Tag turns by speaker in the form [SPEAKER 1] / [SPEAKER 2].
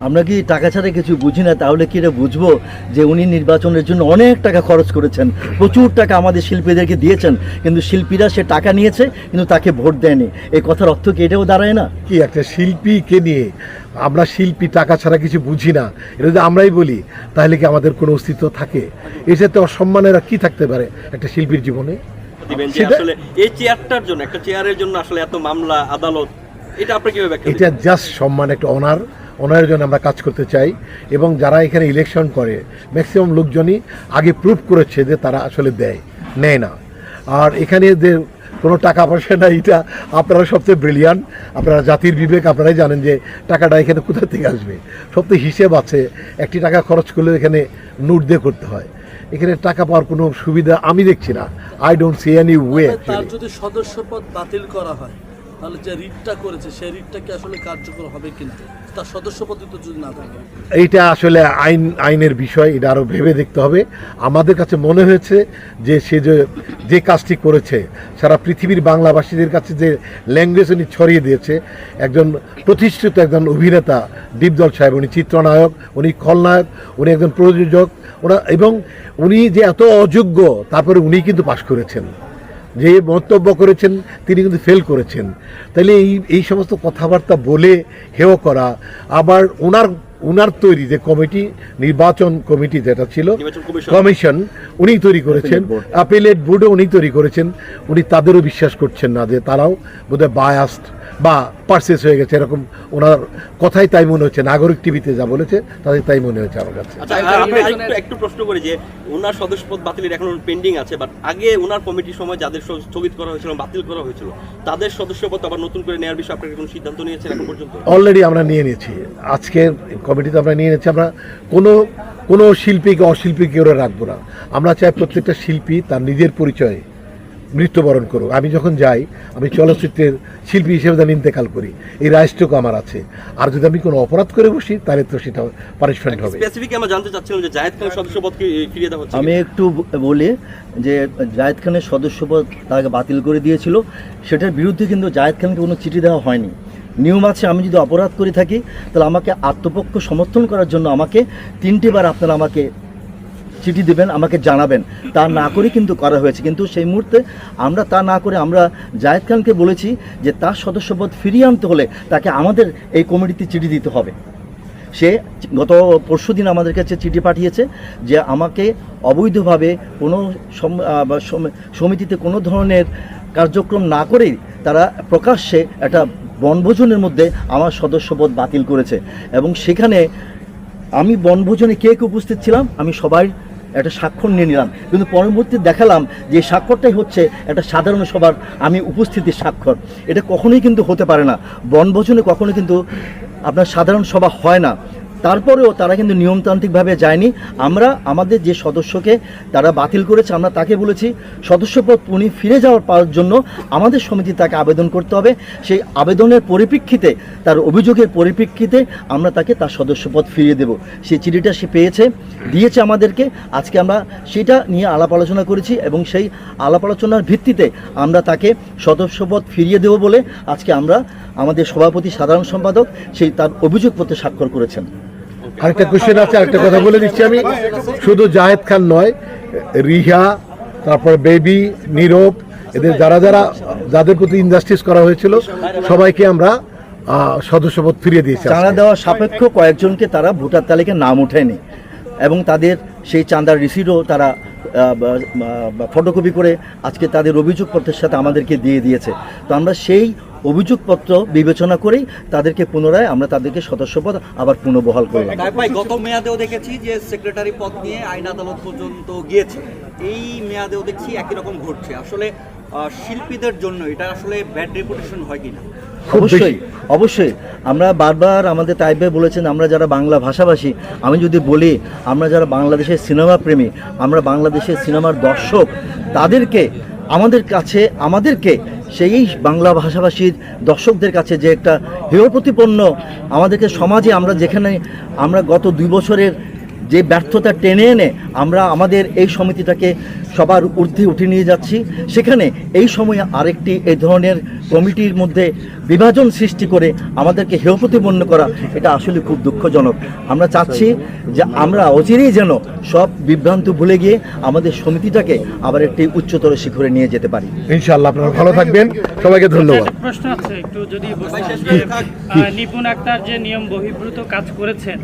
[SPEAKER 1] আমরা কি টাকা ছাড়া কিছু বুঝি না? তাহলে কি এটা বুঝব যে উনি নির্বাচনের জন্য অনেক টাকা খরচ করেছেন? প্রচুর টাকা আমাদের শিল্পীদেরকে দিয়েছেন কিন্তু শিল্পীরা সে টাকা নিয়েছে কিন্তু তাকে ভোট দেয়নি। এই কথার অর্থ কি? এটাও দাঁড়ায় না?
[SPEAKER 2] কি একটা শিল্পীকে নিয়ে আমরা শিল্পী টাকা ছাড়া কিছু বুঝি না এটা যদি আমরাই বলি তাহলে কি আমাদের কোনো অস্তিত্ব থাকে? এটাতে অসম্মানের কি থাকতে পারে একটা শিল্পীর জীবনে?
[SPEAKER 3] আসলে এই চেয়ারটার জন্য একটা চেয়ারের জন্য আসলে এত মামলা আদালত এটা আপনি কীভাবে
[SPEAKER 2] এটা জাস্ট সম্মান একটা অনার অনারের জন্য আমরা কাজ করতে চাই এবং যারা এখানে ইলেকশন করে ম্যাক্সিমাম লোকজনই আগে প্রুভ করেছে যে তারা আসলে দেয় নেয় না। আর এখানে যে কোনো টাকা পয়সা না এটা আপনারা সবচেয়ে ব্রিলিয়ান্ট আপনারা জাতির বিবেক আপনারাই জানেন যে টাকাটা এখানে কোথা থেকে আসবে। সবচেয়ে হিসেব আছে একটি টাকা খরচ করলে এখানে নোট দিয়ে করতে হয়। এখানে টাকা পাওয়ার কোনো সুবিধা আমি দেখছি না। I don't see any way
[SPEAKER 4] যদি সদস্যপদ বাতিল করা হয় তাহলে যে রিটটা করেছে, সেই রিটটা কি আসলে কার্যকর হবে তার যদি না থাকে।
[SPEAKER 2] এইটা আসলে আইন, আইনের বিষয়, এটা আরও ভেবে দেখতে হবে। আমাদের কাছে মনে হয়েছে যে সে যে যে কাজটি করেছে, সারা পৃথিবীর বাংলাভাষীদের কাছে যে ল্যাঙ্গুয়েজ উনি ছড়িয়ে দিয়েছে, একজন প্রতিষ্ঠিত একজন অভিনেতা দীপদল সাহেব, উনি চিত্রনায়ক, উনি খলনায়ক, উনি একজন প্রযোজক, ওরা, এবং উনি যে এত অযোগ্য, তারপরে উনি কিন্তু পাশ করেছেন। যে মন্তব্য করেছেন তিনি কিন্তু ফেল করেছেন। তাহলে এই এই সমস্ত কথাবার্তা বলে হেয় করা আবার ওনার ওনার তৈরি যে কমিটি নির্বাচন কমিটি যেটা ছিল
[SPEAKER 3] কমিশন।
[SPEAKER 2] উনি তৈরি করেছেন। আপিলেট বোর্ডও উনি তৈরি করেছেন। উনি তাদেরও বিশ্বাস করছেন না যে তারাও বোধহয় বায়াস্ট বা পারসেস হয়ে গেছে এরকম ওনার কথাই তাই মনে হচ্ছে নাগরিক টিভিতে যা বলেছে তাদের তাই মনে হচ্ছে আমার কাছে।
[SPEAKER 3] আচ্ছা একটু একটু প্রশ্ন করি যে ওনার সদস্যপদ বাতিলের এখন পেন্ডিং আছে বাট আগে ওনার কমিটির সময় যাদের স্থগিত করা হয়েছিল বাতিল করা হয়েছিল তাদের সদস্যপদ আবার নতুন করে নেওয়ার বিষয়ে আপনারা কোনো সিদ্ধান্ত নিয়েছেন এখন পর্যন্ত?
[SPEAKER 2] অলরেডি আমরা নিয়ে নিয়েছি। আজকের কমিটিতে আমরা নিয়ে নিয়েছি আমরা কোনো কোনো শিল্পীকে অশিল্পীকে ওরা রাখব না। আমরা চাই প্রত্যেকটা শিল্পী তার নিজের পরিচয়ে মৃত্যুবরণ করুক। আমি যখন যাই আমি চলচ্চিত্রের শিল্পী হিসেবে তার ইন্তেকাল করি। এই রাইসটুকু আমার আছে। আর যদি আমি কোনো অপরাধ করে বসি তাহলে তো সেটা পানিশমেন্ট হবে।
[SPEAKER 3] স্পেসিফিক আমরা জানতে চাচ্ছিলাম যে জায়েদ খানের সদস্যপদ কি ফিরিয়ে দেওয়া হচ্ছে
[SPEAKER 1] আমি একটু বলি যে জায়েদ খানের সদস্যপদ তাকে বাতিল করে দিয়েছিল। সেটার বিরুদ্ধে কিন্তু জায়েদ খানকে কোনো চিঠি দেওয়া হয়নি। নিয়ম আছে আমি যদি অপরাধ করে থাকি তাহলে আমাকে আত্মপক্ষ সমর্থন করার জন্য আমাকে তিনটি বার আপনারা আমাকে চিঠি দেবেন, আমাকে জানাবেন। তা না করে কিন্তু করা হয়েছে। কিন্তু সেই মুহূর্তে আমরা তা না করে আমরা জায়েদ খানকে বলেছি যে তার সদস্যপদ ফিরিয়ে আনতে হলে তাকে আমাদের এই কমিটিতে চিঠি দিতে হবে। সে গত পরশু দিন আমাদের কাছে চিঠি পাঠিয়েছে যে আমাকে অবৈধভাবে কোনো সমিতিতে কোনো ধরনের কার্যক্রম না করেই তারা প্রকাশ্যে একটা বনভোজনের মধ্যে আমার সদস্যপদ বাতিল করেছে। এবং সেখানে আমি বনভোজনে কে কে উপস্থিত ছিলাম, আমি সবাই একটা স্বাক্ষর নিয়ে নিলাম। কিন্তু পরবর্তী দেখালাম যে স্বাক্ষরটাই হচ্ছে একটা সাধারণ সভার আমি উপস্থিতির স্বাক্ষর। এটা কখনোই কিন্তু হতে পারে না। বনভোজনে কখনো কিন্তু আপনার সাধারণ সভা হয় না। তারপরেও তারা কিন্তু নিয়মতান্ত্রিকভাবে যায়নি। আমরা আমাদের যে সদস্যকে তারা বাতিল করেছে, আমরা তাকে বলেছি, সদস্যপদ উনি ফিরে যাওয়ার পাওয়ার জন্য আমাদের সমিতি তাকে আবেদন করতে হবে। সেই আবেদনের পরিপ্রেক্ষিতে, তার অভিযোগের পরিপ্রেক্ষিতে আমরা তাকে তার সদস্যপদ ফিরিয়ে দেব। সেই চিঠিটা সে পেয়েছে, দিয়েছে আমাদেরকে। আজকে আমরা সেটা নিয়ে আলাপ আলোচনা করেছি এবং সেই আলাপ আলোচনার ভিত্তিতে আমরা তাকে সদস্যপদ ফিরিয়ে দেব বলে আজকে আমরা আমাদের সভাপতি সাধারণ সম্পাদক সেই তার অভিযোগপত্রে স্বাক্ষর করেছেন।
[SPEAKER 2] আরেকটা কোশ্চেন আছে আরেকটা কথা বলে দিচ্ছি আমি শুধু জাহেদ খান নয় রিহা তারপর বেবি নীরব এদের যারা যারা যাদের প্রতি ইনজাস্টিস করা হয়েছিল সবাইকে আমরা সদস্যপদ ফিরিয়ে দিয়েছি
[SPEAKER 1] চাঁদা। দেওয়া সাপেক্ষ কয়েকজনকে তারা ভোটার তালিকায় নাম ওঠেনি এবং তাদের সেই চাঁদার রিসিডও তারা ফটোকপি করে আজকে তাদের অভিযোগপত্রের সাথে আমাদেরকে দিয়ে দিয়েছে তো আমরা সেই অভিযোগপত্র বিবেচনা করেই তাদেরকে পুনরায় আমরা তাদেরকে সদস্যপদ আবার পুনর্বহাল করলাম
[SPEAKER 5] ভাই গত মেয়াদেও দেখেছি যে সেক্রেটারি পদ নিয়ে আইন আদালত পর্যন্ত গিয়েছে। এই মেয়াদেও দেখছি একই রকম ঘটছে। আসলে শিল্পীদের জন্য এটা আসলে ব্যাড রেপুটেশন হয় কিনা?
[SPEAKER 1] অবশ্যই অবশ্যই। আমরা বারবার আমাদের তাইব বলেছেন আমরা যারা বাংলা ভাষাভাষী আমি যদি বলি আমরা যারা বাংলাদেশের সিনেমা প্রেমী আমরা বাংলাদেশের সিনেমার দর্শক তাদেরকে আমাদের কাছে, আমাদেরকে সেই বাংলা ভাষাভাষীর দর্শকদের কাছে যে একটা হেয় প্রতিপন্ন আমাদেরকে সমাজে আমরা যেখানে আমরা গত দুই বছরের যে ব্যর্থতা টেনে এনে আমরা আমাদের এই সমিতিটাকে সবার ঊর্ধ্বে উঠে নিয়ে যাচ্ছি সেখানে এই সময়ে আরেকটি এই ধরনের কমিটির মধ্যে বিভাজন সৃষ্টি করে আমাদেরকে হেয় প্রতিপন্ন করা এটা আসলে খুব দুঃখজনক। আমরা চাচ্ছি যে আমরা অচিরেই যেন সব বিভ্রান্ত ভুলে গিয়ে আমাদের সমিতিটাকে আবার একটি উচ্চতর শিখরে নিয়ে যেতে পারি।
[SPEAKER 2] ইনশাআল্লাহ আপনারা ভালো থাকবেন। সবাইকে ধন্যবাদ।
[SPEAKER 6] প্রশ্ন আছে একটু যদি নিপুণ আক্তার যে নিয়ম বহির্ভূত কাজ করেছেন